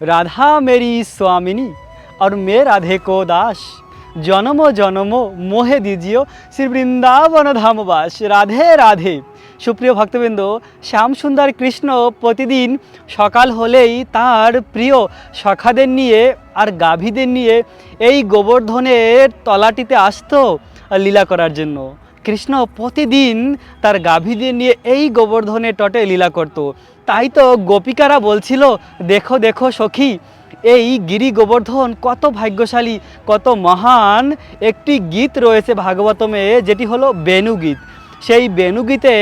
রাধা মেরি স্বামিনী আর মে রাধে কো দাস জনম জনম মোহে দিজিও শ্রী বৃন্দাবন ধামবাস রাধে রাধে সুপ্রিয় ভক্তবৃন্দ শ্যামসুন্দর কৃষ্ণ প্রতিদিন সকাল হলেই তার প্রিয় সখাদের নিয়ে আর গাভীদের নিয়ে এই গোবর্ধনের তলাটিতে আসত লীলা করার জন্য। কৃষ্ণ প্রতিদিন তার গাভীদের নিয়ে এই গোবর্ধনের টটে লীলা করত। তাই তো গোপিকারা বলছিল, দেখো দেখো সখী, এই গিরি গোবর্ধন কত ভাগ্যশালী, কত মহান একটি গীত রয়েছে ভাগবতমে যেটি হলো বেণুগীত সেই বেণুগীতে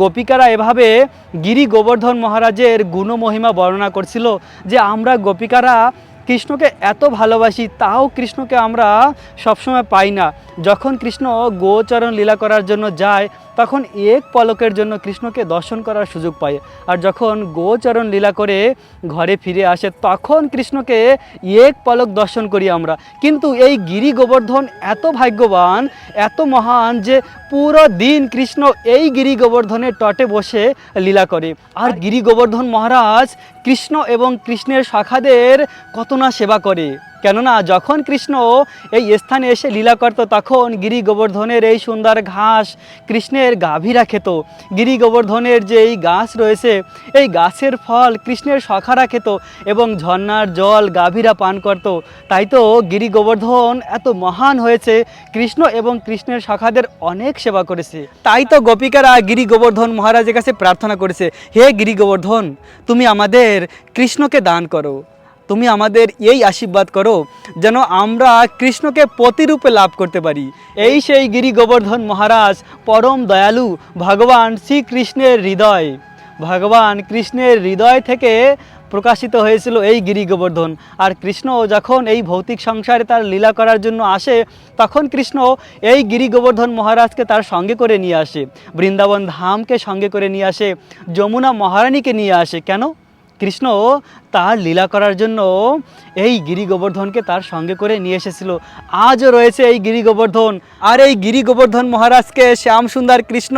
গোপিকারা এভাবে গিরি গোবর্ধন মহারাজের গুণমহিমা বর্ণনা করছিল যে, আমরা গোপিকারা কৃষ্ণকে এত ভালোবাসি, তাও কৃষ্ণকে আমরা সবসময় পাই না। যখন কৃষ্ণ গোচরণ লীলা করার জন্য যায়, তখন এক পলকের জন্য কৃষ্ণকে দর্শন করার সুযোগ পায়। আর যখন গোচরণ লীলা করে ঘরে ফিরে আসে, তখন কৃষ্ণকে এক পলক দর্শন করি আমরা। কিন্তু এই গিরি গোবর্ধন এত ভাগ্যবান, এত মহান যে পুরো দিন কৃষ্ণ এই গিরি গোবর্ধনের তটে বসে লীলা করে। আর গিরি গোবর্ধন মহারাজ কৃষ্ণ এবং কৃষ্ণের শাখাদের কত না সেবা করে। কেননা যখন কৃষ্ণ এই স্থানে এসে লীলা করত, তখন গিরি গোবর্ধনের এই সুন্দর ঘাস কৃষ্ণের গাভীরা খেত গিরি গোবর্ধনের যে এই গাছ রয়েছে, এই গাছের ফল কৃষ্ণের সখারা খেত এবং ঝর্ণার জল গাভীরা পান করত। তাই তো গিরি গোবর্ধন এত মহান হয়েছে, কৃষ্ণ এবং কৃষ্ণের শাখাদের অনেক সেবা করেছে। তাই তো গোপিকারা গিরি গোবর্ধন মহারাজের কাছে প্রার্থনা করেছে, হে গিরি গোবর্ধন, তুমি আমাদের কৃষ্ণকে দান করো। তুমি আমাদের এই আশীর্বাদ করো যেন আমরা কৃষ্ণকে প্রতিরূপে লাভ করতে পারি। এই সেই গিরি গোবর্ধন মহারাজ, পরম দয়ালু, ভগবান শ্রীকৃষ্ণের হৃদয়। ভগবান কৃষ্ণের হৃদয় থেকে প্রকাশিত হয়েছিল এই গিরি গোবর্ধন। আর কৃষ্ণ যখন এই ভৌতিক সংসারে তার লীলা করার জন্য আসে, তখন কৃষ্ণ এই গিরি গোবর্ধন মহারাজকে তার সঙ্গে করে নিয়ে আসে। বৃন্দাবন ধামকে সঙ্গে করে নিয়ে আসে, যমুনা মহারানীকে নিয়ে আসে। কেন? কৃষ্ণ তার লীলা করার জন্য এই গিরি গোবর্ধনকে তার সঙ্গে করে নিয়ে এসেছিল। আজও রয়েছে এই গিরি গোবর্ধন আর এই গিরি গোবর্ধন মহারাজকে শ্যাম সুন্দর কৃষ্ণ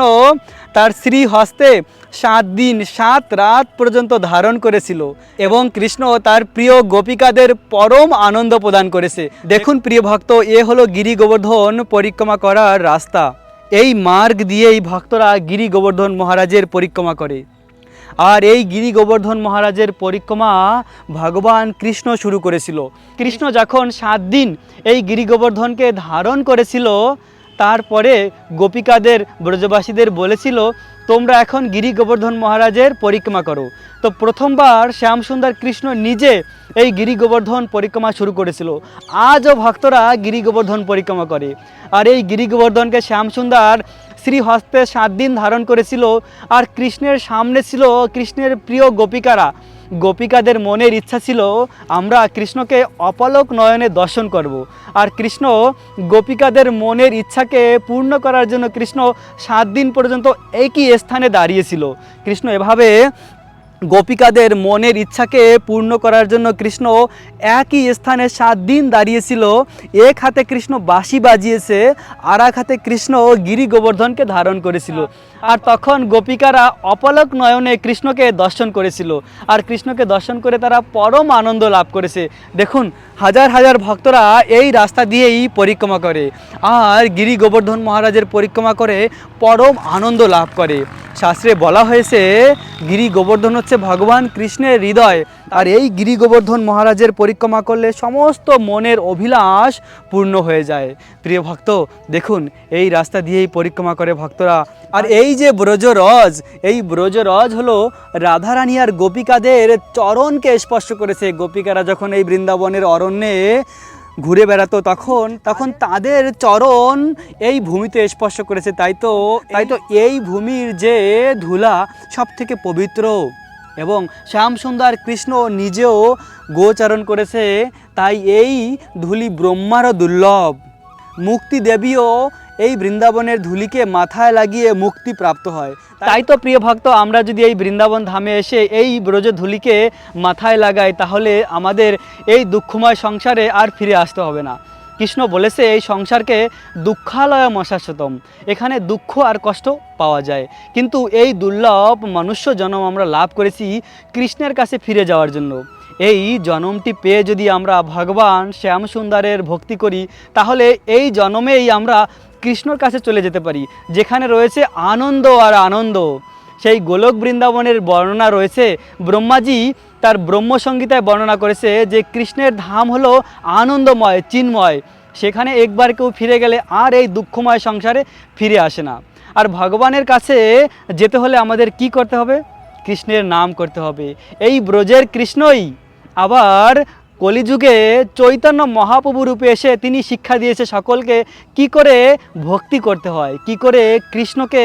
তার শ্রী হস্তে সাত দিন, সাত রাত পর্যন্ত ধারণ করেছিল এবং কৃষ্ণ তার প্রিয় গোপিকাদের পরম আনন্দ প্রদান করেছে। দেখুন প্রিয় ভক্ত, এ হলো গিরি গোবর্ধন পরিক্রমা করার রাস্তা। এই মার্গ দিয়েই ভক্তরা গিরি গোবর্ধন মহারাজের পরিক্রমা করে। আর এই গিরি গোবর্ধন মহারাজের পরিক্রমা ভগবান কৃষ্ণ শুরু করেছিল। কৃষ্ণ যখন সাত দিন এই গিরি গোবর্ধনকে ধারণ করেছিল, তারপরে গোপিকাদের, ব্রজবাসীদের বলেছিল, তোমরা এখন গিরি গোবর্ধন মহারাজের পরিক্রমা করো। তো প্রথমবার শ্যামসুন্দর কৃষ্ণ নিজে এই গিরি গোবর্ধন পরিক্রমা শুরু করেছিল। আজও ভক্তরা গিরি গোবর্ধন পরিক্রমা করে। আর এই গিরি গোবর্ধনকে শ্যামসুন্দর শ্রী হস্তে সাত দিন ধারণ করেছিল আর কৃষ্ণের সামনে ছিল কৃষ্ণের প্রিয় গোপিকারা গোপিকাদের মনের ইচ্ছা ছিল, আমরা কৃষ্ণকে অপলক নয়নে দর্শন করব। আর কৃষ্ণ গোপিকাদের মনের ইচ্ছাকে পূর্ণ করার জন্য কৃষ্ণ সাত দিন পর্যন্ত একই স্থানে দাঁড়িয়েছিল কৃষ্ণ এভাবে গোপিকাদের মনের ইচ্ছাকে পূর্ণ করার জন্য কৃষ্ণ একই স্থানে সাত দিন দাঁড়িয়েছিল। এক হাতে কৃষ্ণ বাঁশি বাজিয়েছে, আর এক হাতে কৃষ্ণ গিরি গোবর্ধনকে ধারণ করেছিল। আর তখন গোপিকারা অপলক নয়নে কৃষ্ণকে দর্শন করেছিল। আর কৃষ্ণকে দর্শন করে তারা পরম আনন্দ লাভ করেছে। দেখুন হাজার হাজার ভক্তরা এই রাস্তা দিয়েই পরিক্রমা করে। আর গিরি গোবর্ধন মহারাজের পরিক্রমা করে পরম আনন্দ লাভ করে। শাস্ত্রে বলা হয়েছে, গিরি গোবর্ধন হচ্ছে ভগবান কৃষ্ণের হৃদয়। আর এই গিরি গোবর্ধন মহারাজের পরিক্রমা করলে সমস্ত মনের অভিলাষ পূর্ণ হয়ে যায়। প্রিয় ভক্ত, দেখুন, এই রাস্তা দিয়েই পরিক্রমা করে ভক্তরা। আর এই যে ব্রজরজ এই ব্রজরজ হলো রাধারানী আর গোপিকাদের চরণকে স্পর্শ করেছে। গোপিকারা যখন এই বৃন্দাবনের অরণ্যে ঘুরে বেড়াতো তখন তখন তাদের চরণ এই ভূমিতে স্পর্শ করেছে। তাই তো তাই তো এই ভূমির যে ধুলা সব থেকে পবিত্র এবং শ্যাম সুন্দর কৃষ্ণ নিজেও গোচারণ করেছে তাই এই ধুলি ব্রহ্মারও দুর্লভ। মুক্তি দেবীও এই বৃন্দাবনের ধুলিকে মাথায় লাগিয়ে মুক্তি প্রাপ্ত হয়। তাই তো প্রিয় ভক্ত, আমরা যদি এই বৃন্দাবন ধামে এসে এই ব্রজ ধুলিকে মাথায় লাগাই, তাহলে আমাদের এই দুঃখময় সংসারে আর ফিরে আসতে হবে না। কৃষ্ণ বলেছে, এই সংসারকে দুঃখালয় মশাশতম এখানে দুঃখ আর কষ্ট পাওয়া যায়। কিন্তু এই দুর্লভ মনুষ্য জন্ম আমরা লাভ করেছি কৃষ্ণের কাছে ফিরে যাওয়ার জন্য। এই জন্মটি পেয়ে যদি আমরা ভগবান শ্যাম সুন্দরের ভক্তি করি, তাহলে এই জন্মেই আমরা কৃষ্ণর কাছে চলে যেতে পারি, যেখানে রয়েছে আনন্দ আর আনন্দ। সেই গোলক বৃন্দাবনের বর্ণনা রয়েছে, ব্রহ্মাজি তার ব্রহ্মসংগীতায় বর্ণনা করেছে যে কৃষ্ণের ধাম হলো আনন্দময়, চিন্ময়। সেখানে একবার কেউ ফিরে গেলে আর এই দুঃখময় সংসারে ফিরে আসে না। আর ভগবানের কাছে যেতে হলে আমাদের কি করতে হবে? কৃষ্ণের নাম করতে হবে। এই ব্রজের কৃষ্ণই আবার কলিযুগে চৈতন্য মহাপ্রভু রূপে এসে তিনি শিক্ষা দিয়েছে সকলকে কি করে ভক্তি করতে হয়, কি করে কৃষ্ণকে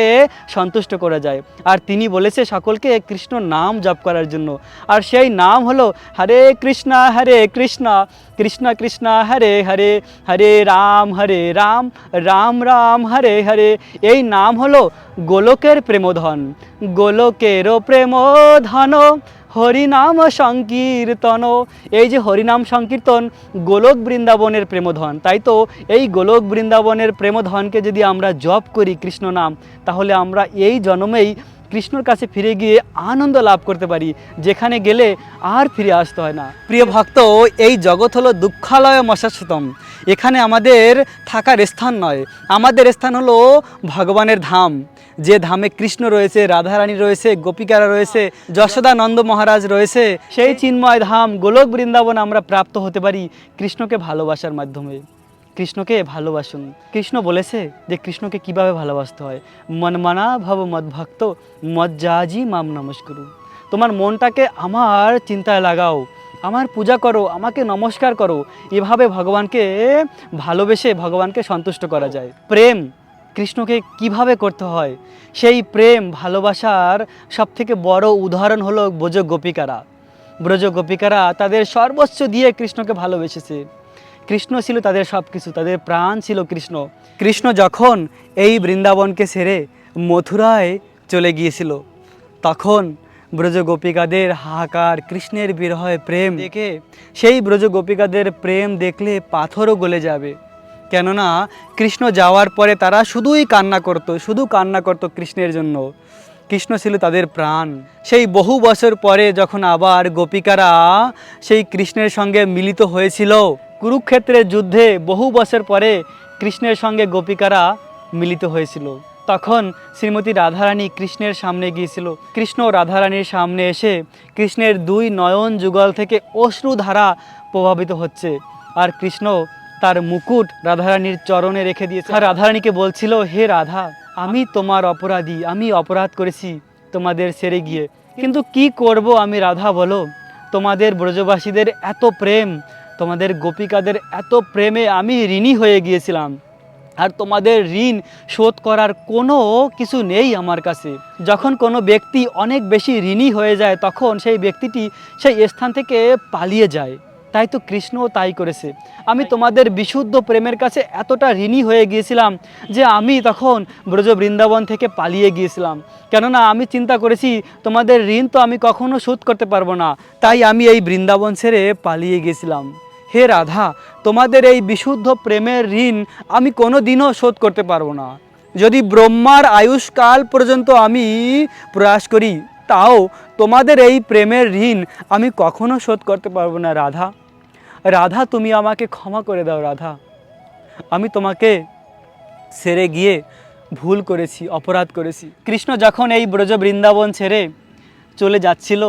সন্তুষ্ট করা যায়। আর তিনি বলেছে সকলকে কৃষ্ণ নাম জপ করার জন্য। আর সেই নাম হলো হরে কৃষ্ণ হরে কৃষ্ণ কৃষ্ণ কৃষ্ণ, হরে হরে হরে রাম হরে রাম রাম রাম, হরে হরে। এই নাম হলো গোলকের প্রেমধন গোলকেরও প্রেমধন হরিনাম সংকীর্তন। এই যে হরিনাম সংকীর্তন, গোলক বৃন্দাবনের প্রেমধন। তাই তো এই গোলক বৃন্দাবনের প্রেমধনকে যদি আমরা জপ করি কৃষ্ণ নাম, তাহলে আমরা এই জন্মেই কৃষ্ণর কাছে ফিরে গিয়ে আনন্দ লাভ করতে পারি। যেখানে গেলে আর ফিরে আসতে হয় না। প্রিয় ভক্ত, এই জগৎ হলো দুঃখালয় মশাশ্বতম এখানে আমাদের থাকার স্থান নয়। আমাদের স্থান হলো ভগবানের ধাম। যে ধামে কৃষ্ণ রয়েছে, রাধারানী রয়েছে, গোপিকারা রয়েছে, যশোদানন্দ মহারাজ রয়েছে, সেই চিন্ময় ধাম, গোলক বৃন্দাবন আমরা প্রাপ্ত হতে পারি কৃষ্ণকে ভালোবাসার মাধ্যমে। কৃষ্ণকে ভালোবাসুন। কৃষ্ণ বলেছে যে কৃষ্ণকে কীভাবে ভালোবাসতে হয়? মনমানা ভব মদভক্ত, মজ্জাজি মাম নমস্কুরু। তোমার মনটাকে আমার চিন্তায় লাগাও, আমার পূজা করো, আমাকে নমস্কার করো। এভাবে ভগবানকে ভালোবেসে ভগবানকে সন্তুষ্ট করা যায়। প্রেম কৃষ্ণকে কীভাবে করতে হয়? সেই প্রেম, ভালোবাসার সবথেকে বড় উদাহরণ হলো ব্রজ গোপিকারা ব্রজ গোপিকারা তাদের সর্বোচ্চ দিয়ে কৃষ্ণকে ভালোবেসেছে। কৃষ্ণ ছিল তাদের সব কিছু তাদের প্রাণ ছিল কৃষ্ণ। কৃষ্ণ যখন এই বৃন্দাবনকে ছেড়ে মথুরায় চলে গিয়েছিল, তখন ব্রজ গোপিকাদের হাহাকার, কৃষ্ণের বিরহে প্রেম দেখে সেই ব্রজ গোপিকাদের প্রেম দেখলে পাথরও গলে যাবে। কেননা কৃষ্ণ যাওয়ার পরে তারা শুধুই কান্না করত, শুধু কান্না করত কৃষ্ণের জন্য। কৃষ্ণ ছিল তাদের প্রাণ। সেই বহু বছর পরে যখন আবার গোপিকারা সেই কৃষ্ণের সঙ্গে মিলিত হয়েছিল, কুরুক্ষেত্রের যুদ্ধে বহু বছর পরে কৃষ্ণের সঙ্গে গোপিকারা মিলিত হয়েছিল। তখন শ্রীমতী রাধারানী কৃষ্ণের সামনে গিয়েছিল। কৃষ্ণ রাধারানীর সামনে এসে কৃষ্ণের দুই নয়ন যুগল থেকে অশ্রুধারা প্রভাবিত হচ্ছে। আর কৃষ্ণ তার মুকুট রাধারানীর চরণে রেখে দিয়েছে। রাধারানীকে বলছিল, হে রাধা, আমি তোমার অপরাধী, আমি অপরাধ করেছি তোমাদের সেরে গিয়ে। কিন্তু কি করব আমি, রাধা, বলো? তোমাদের ব্রজবাসীদের এত প্রেম, তোমাদের গোপিকাদের এত প্রেমে আমি ঋণী হয়ে গিয়েছিলাম। আর তোমাদের ঋণ শোধ করার কোনো কিছু নেই আমার কাছে। যখন কোনো ব্যক্তি অনেক বেশি ঋণী হয়ে যায়, তখন সেই ব্যক্তিটি সেই স্থান থেকে পালিয়ে যায়। তাই তো কৃষ্ণও তাই করেছে। আমি তোমাদের বিশুদ্ধ প্রেমের কাছে এতটা ঋণী হয়ে গিয়েছিলাম যে আমি তখন ব্রজ বৃন্দাবন থেকে পালিয়ে গিয়েছিলাম। কেননা আমি চিন্তা করেছি তোমাদের ঋণ তো আমি কখনো শোধ করতে পারব না। তাই আমি এই বৃন্দাবন ছেড়ে পালিয়ে গিয়েছিলাম। হে রাধা তোমাদের এই বিশুদ্ধ প্রেমের ঋণ আমি কোনো দিনও শোধ করতে পারব না। যদি ব্রহ্মার আয়ুষ্কাল পর্যন্ত আমি প্রয়াস করি তাও তোমাদের এই প্রেমের ঋণ আমি কখনো শোধ করতে পারব না, রাধা। রাধা, তুমি আমাকে ক্ষমা করে দাও, রাধা। আমি তোমাকে সেরে গিয়ে ভুল করেছি, অপরাধ করেছি। কৃষ্ণ যখন এই ব্রজ বৃন্দাবন ছেড়ে চলে যাচ্ছিল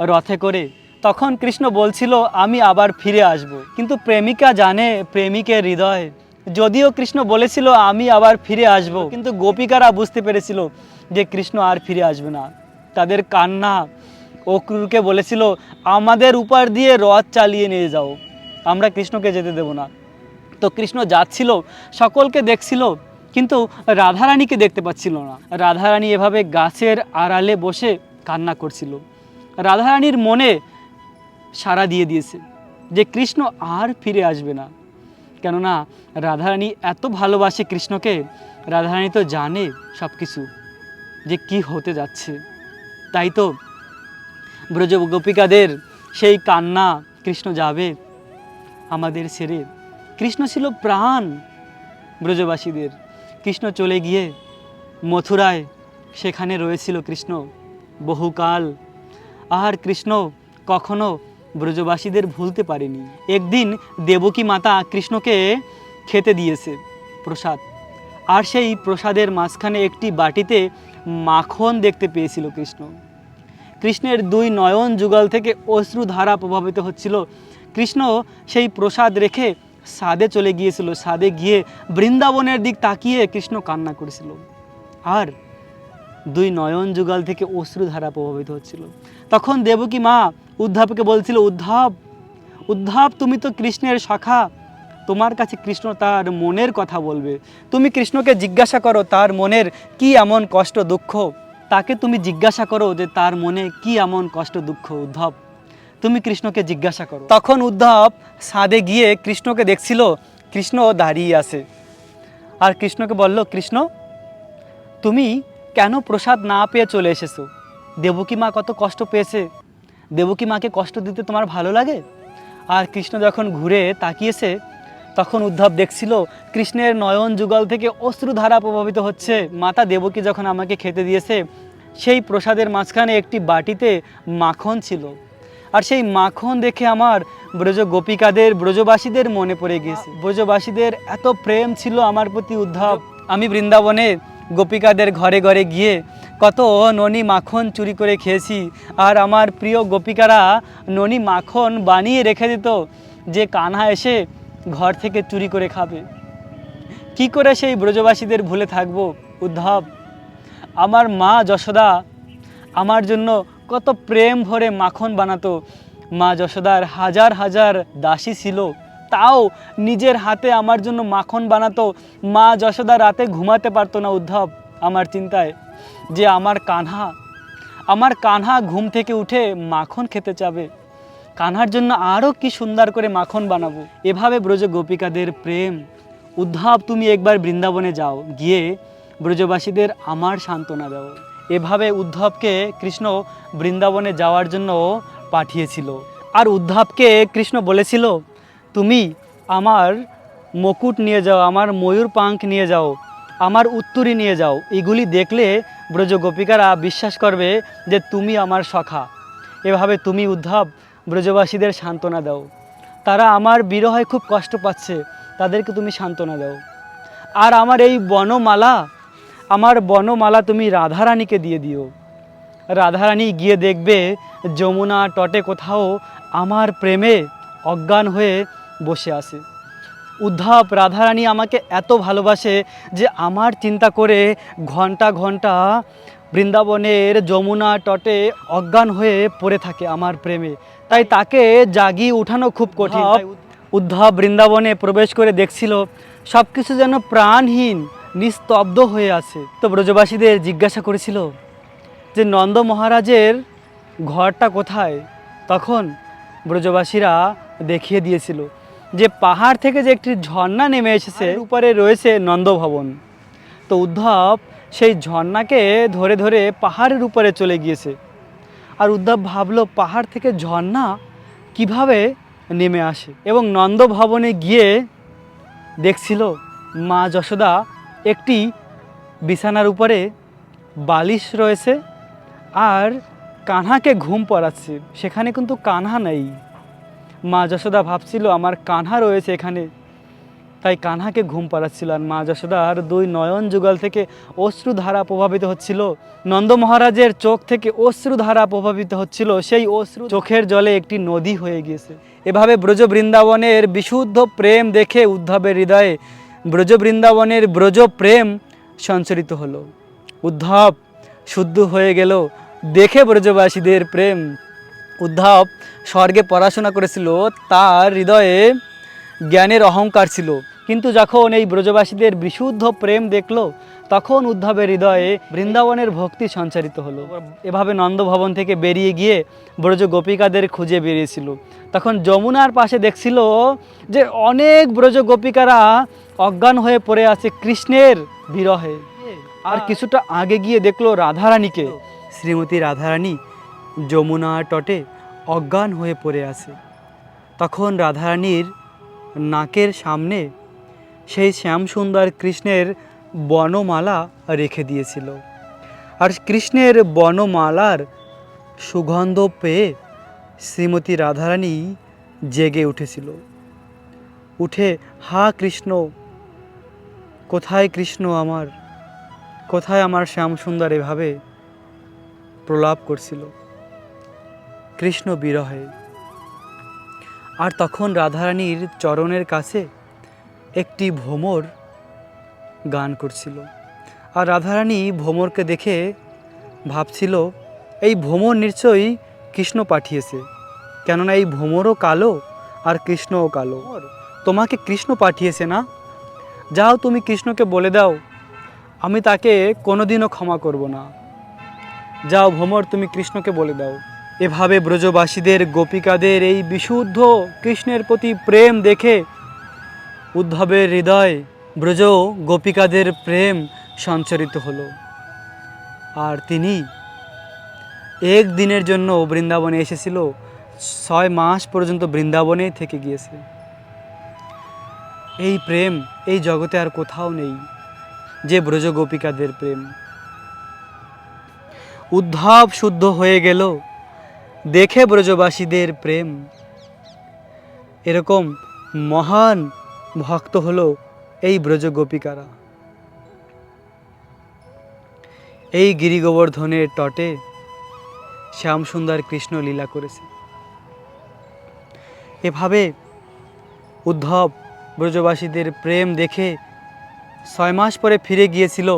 রথে করে, তখন কৃষ্ণ বলছিল, আমি আবার ফিরে আসব। কিন্তু প্রেমিকা জানে, প্রেমিকের হৃদয়। যদিও কৃষ্ণ বলেছিল, আমি আবার ফিরে আসব। কিন্তু গোপিকারা বুঝতে পেরেছিল যে কৃষ্ণ আর ফিরে আসবে না। তাদের কান্না অক্রুরকে বলেছিল, আমাদের উপর দিয়ে রথ চালিয়ে নিয়ে যাও, আমরা কৃষ্ণকে যেতে দেব না। তো কৃষ্ণ যাচ্ছিল, সকলকে দেখছিল, কিন্তু রাধারানীকে দেখতে পাচ্ছিল না। রাধারানী এভাবে গাছের আড়ালে বসে কান্না করছিল। রাধারানীর মনে সাড়া দিয়ে দিয়েছে যে কৃষ্ণ আর ফিরে আসবে না। কেননা রাধারানী এত ভালোবাসে কৃষ্ণকে, রাধারানী তো জানে সব কিছু যে কি হতে যাচ্ছে। তাই তো? ব্রজ গোপিকাদের সেই কান্না কৃষ্ণ যাবে আমাদের ছেড়ে কৃষ্ণ ছিল প্রাণ ব্রজবাসীদের। কৃষ্ণ চলে গিয়ে মথুরায় সেখানে রয়েছিল কৃষ্ণ। বহুকাল আর কৃষ্ণ কখনো ব্রজবাসীদের ভুলতে পারেনি। একদিন দেবকী মাতা কৃষ্ণকে খেতে দিয়েছে প্রসাদ। আর সেই প্রসাদের মাঝখানে একটি বাটিতে মাখন দেখতে পেয়েছিল কৃষ্ণ। কৃষ্ণের দুই নয়ন যুগল থেকে অশ্রুধারা প্রভাবিত হচ্ছিল। কৃষ্ণ সেই প্রসাদ রেখে সাদে চলে গিয়েছিল। সাদে গিয়ে বৃন্দাবনের দিক তাকিয়ে কৃষ্ণ কান্না করেছিল। আর দুই নয়ন যুগল থেকে অশ্রুধারা প্রভাবিত হচ্ছিল। তখন দেবকী মা উদ্ধবকে বলছিল, উদ্ধব উদ্ধব, তুমি তো কৃষ্ণের শাখা তোমার কাছে কৃষ্ণ তার মনের কথা বলবে। তুমি কৃষ্ণকে জিজ্ঞাসা করো, তার মনের কি এমন কষ্ট, দুঃখ? তাকে তুমি জিজ্ঞাসা করো যে তার মনে কি এমন কষ্ট, দুঃখ? উদ্ধব, তুমি কৃষ্ণকে জিজ্ঞাসা করো। তখন উদ্ধব সাদে গিয়ে কৃষ্ণকে দেখছিল, কৃষ্ণ দাঁড়িয়ে আছে। আর কৃষ্ণকে বলল, কৃষ্ণ, তুমি কেন প্রসাদ না পেয়ে চলে এসেছ? দেবকী মা কত কষ্ট পেয়েছে। দেবকী মাকে কষ্ট দিতে তোমার ভালো লাগে? আর কৃষ্ণ যখন ঘুরে তাকিয়েছে তখন উদ্ধব দেখছিল কৃষ্ণের নয়ন যুগল থেকে অশ্রুধারা প্রভাবিত হচ্ছে। মাতা দেবকী যখন আমাকে খেতে দিয়েছে, সেই প্রসাদের মাঝখানে একটি বাটিতে মাখন ছিল। আর সেই মাখন দেখে আমার ব্রজ গোপিকাদের, ব্রজবাসীদের মনে পড়ে গিয়েছে ব্রজবাসীদের এত প্রেম ছিল আমার প্রতি উদ্ধব। আমি বৃন্দাবনে গোপিকাদের ঘরে ঘরে গিয়ে কত ননি মাখন চুরি করে খেয়েছি। আর আমার প্রিয় গোপিকারা ননি মাখন বানিয়ে রেখে দিত। যে কানহা এসে ঘর থেকে চুরি করে খাবে। কি করে সেই ব্রজবাসীদের ভুলে থাকব, উদ্ধব? আমার মা যশোদা আমার জন্য কত প্রেম ভরে মাখন বানাতো। মা যশোদার হাজার হাজার দাসী ছিল, তাও নিজের হাতে আমার জন্য মাখন বানাতো। মা যশোদা রাতে ঘুমাতে পারতো না, উদ্ধব, আমার চিন্তায়। যে আমার কানহা আমার কানহা ঘুম থেকে উঠে মাখন খেতে চাবে। কানহার জন্য আরও কি সুন্দর করে মাখন বানাবো। এভাবে ব্রজ গোপিকাদের প্রেম। উদ্ধব, তুমি একবার বৃন্দাবনে যাও। গিয়ে ব্রজবাসীদের আমার সান্ত্বনা দাও। এভাবে উদ্ধবকে কৃষ্ণ বৃন্দাবনে যাওয়ার জন্য পাঠিয়েছিল। আর উদ্ধবকে কৃষ্ণ বলেছিল, তুমি আমার মুকুট নিয়ে যাও, আমার ময়ূর পাঙ্খ নিয়ে যাও, আমার উত্তরী নিয়ে যাও। এগুলি দেখলে ব্রজ গোপিকারা বিশ্বাস করবে যে তুমি আমার সখা। এভাবে তুমি উদ্ধব ব্রজবাসীদের সান্ত্বনা দাও। তারা আমার বিরহে খুব কষ্ট পাচ্ছে, তাদেরকে তুমি সান্ত্বনা দাও। আর আমার এই বনমালা, আমার বনমালা তুমি রাধারানীকে দিয়ে দিও। রাধারানী গিয়ে দেখবে যমুনা তটে কোথাও আমার প্রেমে অজ্ঞান হয়ে বসে আছে। উদ্ধব, রাধারানী আমাকে এত ভালোবাসে যে আমার চিন্তা করে ঘণ্টা ঘণ্টা বৃন্দাবনের যমুনা তটে অজ্ঞান হয়ে পড়ে থাকে আমার প্রেমে। তাই তাকে জাগিয়ে উঠানো খুব কঠিন। উদ্ধব। বৃন্দাবনে প্রবেশ করে দেখছিল সব কিছু যেন প্রাণহীন নিস্তব্ধ হয়ে আছে। তো ব্রজবাসীদের জিজ্ঞাসা করেছিল যে নন্দ মহারাজের ঘরটা কোথায়? তখন ব্রজবাসীরা দেখিয়ে দিয়েছিল যে পাহাড় থেকে যে একটি ঝর্ণা নেমে এসেছে উপরে রয়েছে নন্দভবন তো উদ্ধব সেই ঝর্ণাকে ধরে ধরে পাহাড়ের উপরে চলে গিয়েছে। আর উদ্ধব ভাবলো, পাহাড় থেকে ঝর্ণা কীভাবে নেমে আসে? এবং নন্দভবনে গিয়ে দেখছিল, মা যশোদা একটি বিছানার উপরে বালিশ রয়েছে আর কানহাকে ঘুম পড়াচ্ছে। সেখানে কিন্তু কানহা নেই। মা যশোদা ভাবছিল, আমার কানহা রয়েছে এখানে। তাই কানহাকে ঘুম পাড়াচ্ছিলেন মা যশোদার দুই নয়ন যুগল থেকে অশ্রুধারা প্রভাবিত হচ্ছিল। নন্দ মহারাজের চোখ থেকে অশ্রুধারা প্রভাবিত হচ্ছিল। সেই অশ্রু চোখের জলে একটি নদী হয়ে গিয়েছে। এভাবে ব্রজ বৃন্দাবনের বিশুদ্ধ প্রেম দেখে উদ্ধবের হৃদয়ে ব্রজ বৃন্দাবনের ব্রজ প্রেম সঞ্চরিত হলো। উদ্ধব শুদ্ধ হয়ে গেল। দেখে ব্রজবাসীদের প্রেম। উদ্ধব স্বর্গে পড়াশোনা করেছিল। তার হৃদয়ে জ্ঞানের অহংকার ছিল। কিন্তু যখন এই ব্রজবাসীদের বিশুদ্ধ প্রেম দেখল তখন উদ্ধবের হৃদয়ে বৃন্দাবনের ভক্তি সঞ্চারিত হলো। এভাবে নন্দভবন থেকে বেরিয়ে গিয়ে ব্রজ গোপিকাদের খুঁজে বেরিয়েছিল। তখন যমুনার পাশে দেখছিল যে অনেক ব্রজ গোপিকারা অজ্ঞান হয়ে পড়ে আছে কৃষ্ণের বিরহে। আর কিছুটা আগে গিয়ে দেখল রাধারানীকে। শ্রীমতী রাধারানী যমুনা তটে অজ্ঞান হয়ে পড়ে আছে। তখন রাধারানীর নাকের সামনে সেই শ্যামসুন্দর কৃষ্ণের বনমালা রেখে দিয়েছিল। আর কৃষ্ণের বনমালার সুগন্ধ পেয়ে শ্রীমতী রাধারানী জেগে উঠেছিল। উঠে, হা কৃষ্ণ, কোথায় কৃষ্ণ আমার? কোথায় আমার শ্যাম সুন্দর এভাবে প্রলাপ করছিল। কৃষ্ণ বিরহে আর তখন রাধারানীর চরণের কাছে একটি ভ্রমর গান করছিল। আর রাধারানী ভ্রমরকে দেখে ভাবছিল, এই ভ্রমর নিশ্চয়ই কৃষ্ণ পাঠিয়েছে। কেননা এই ভ্রমরও কালো আর কৃষ্ণও কালো। তোমাকে কৃষ্ণ পাঠিয়েছে না? যাও তুমি কৃষ্ণকে বলে দাও, আমি তাকে কোনোদিনও ক্ষমা করব না। যাও ভ্রমর তুমি কৃষ্ণকে বলে দাও। এভাবে ব্রজবাসীদের, গোপিকাদের এই বিশুদ্ধ কৃষ্ণের প্রতি প্রেম দেখে উদ্ধবের হৃদয় ব্রজ গোপিকাদের প্রেম সঞ্চারিত হলো। আর তিনি এক দিনের জন্য বৃন্দাবনে এসেছিল, ছয় মাস পর্যন্ত বৃন্দাবনে থেকে গিয়েছে। এই প্রেম এই জগতে আর কোথাও নেই, যে ব্রজ গোপিকাদের প্রেম। উদ্ধব শুদ্ধ হয়ে গেল দেখে ব্রজবাসীদের প্রেম। এরকম মহান ভক্ত হলো এই ব্রজ গোপিকারা এই গিরিগোবর্ধনের তটে শ্যামসুন্দর কৃষ্ণ লীলা করেছে। এভাবে উদ্ধব ব্রজবাসীদের প্রেম দেখে ছয় মাস পরে ফিরে গিয়েছিল।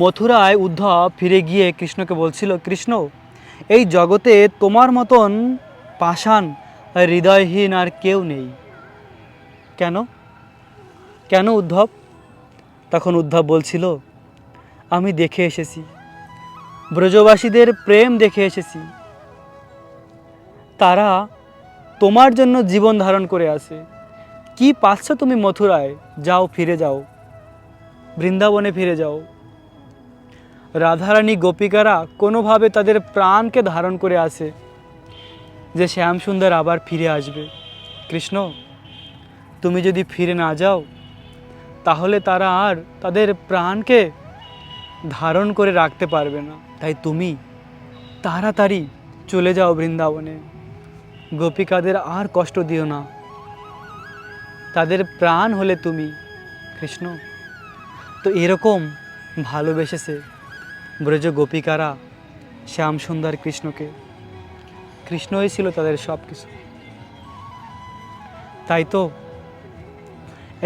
মথুরায় উদ্ধব ফিরে গিয়ে কৃষ্ণকে বলছিল, কৃষ্ণ এই জগতে তোমার মতন পাষাণ, হৃদয়হীন আর কেউ নেই। কেন? কেন উদ্ধব? তখন উদ্ধব বলছিল, আমি দেখে এসেছি। ব্রজবাসীদের প্রেম দেখে এসেছি। তারা তোমার জন্য জীবন ধারণ করে আছে। কি পাচ্ছ তুমি মথুরায়? যাও, ফিরে যাও। বৃন্দাবনে ফিরে যাও। রাধারানী গোপিকারা কোনোভাবে তাদের প্রাণকে ধারণ করে আসে যে শ্যামসুন্দর আবার ফিরে আসবে। কৃষ্ণ, তুমি যদি ফিরে না যাও, তাহলে তারা আর তাদের প্রাণকে ধারণ করে রাখতে পারবে না। তাই তুমি তাড়াতাড়ি চলে যাও বৃন্দাবনে। গোপিকাদের আর কষ্ট দিও না। তাদের প্রাণ হলে তুমি, কৃষ্ণ। তো এরকম ভালোবেসেছে ব্রজ গোপিকারা শ্যাম সুন্দর কৃষ্ণকে। কৃষ্ণই ছিল তাদের সব কিছু তাই তো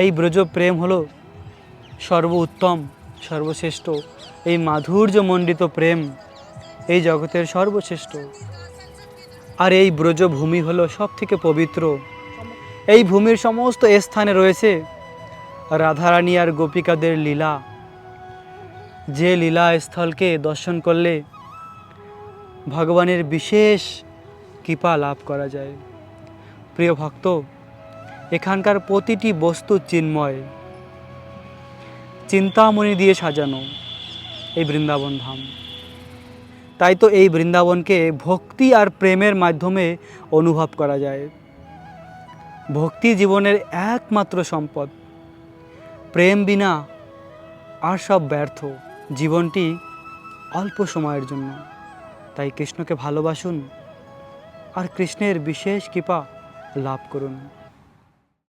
এই ব্রজ প্রেম হলো সর্ব উত্তম সর্বশ্রেষ্ঠ। এই মাধুর্যমণ্ডিত প্রেম এই জগতের সর্বশ্রেষ্ঠ। আর এই ব্রজভূমি হলো সব থেকে পবিত্র। এই ভূমির সমস্ত স্থানে রয়েছে রাধারানী আর গোপিকাদের লীলা। যে লীলা স্থলকে দর্শন করলে ভগবানের বিশেষ কৃপা লাভ করা যায়। প্রিয় ভক্ত, এখানকার প্রতিটি বস্তু চিন্ময়। চিন্তামণি দিয়ে সাজানো এই বৃন্দাবন ধাম। তাই তো এই বৃন্দাবনকে ভক্তি আর প্রেমের মাধ্যমে অনুভব করা যায়। ভক্তি জীবনের একমাত্র সম্পদ। প্রেম বিনা আর সব ব্যর্থ। জীবনটি অল্প সময়ের জন্য। তাই কৃষ্ণকে ভালোবাসুন আর কৃষ্ণের বিশেষ কৃপা লাভ করুন।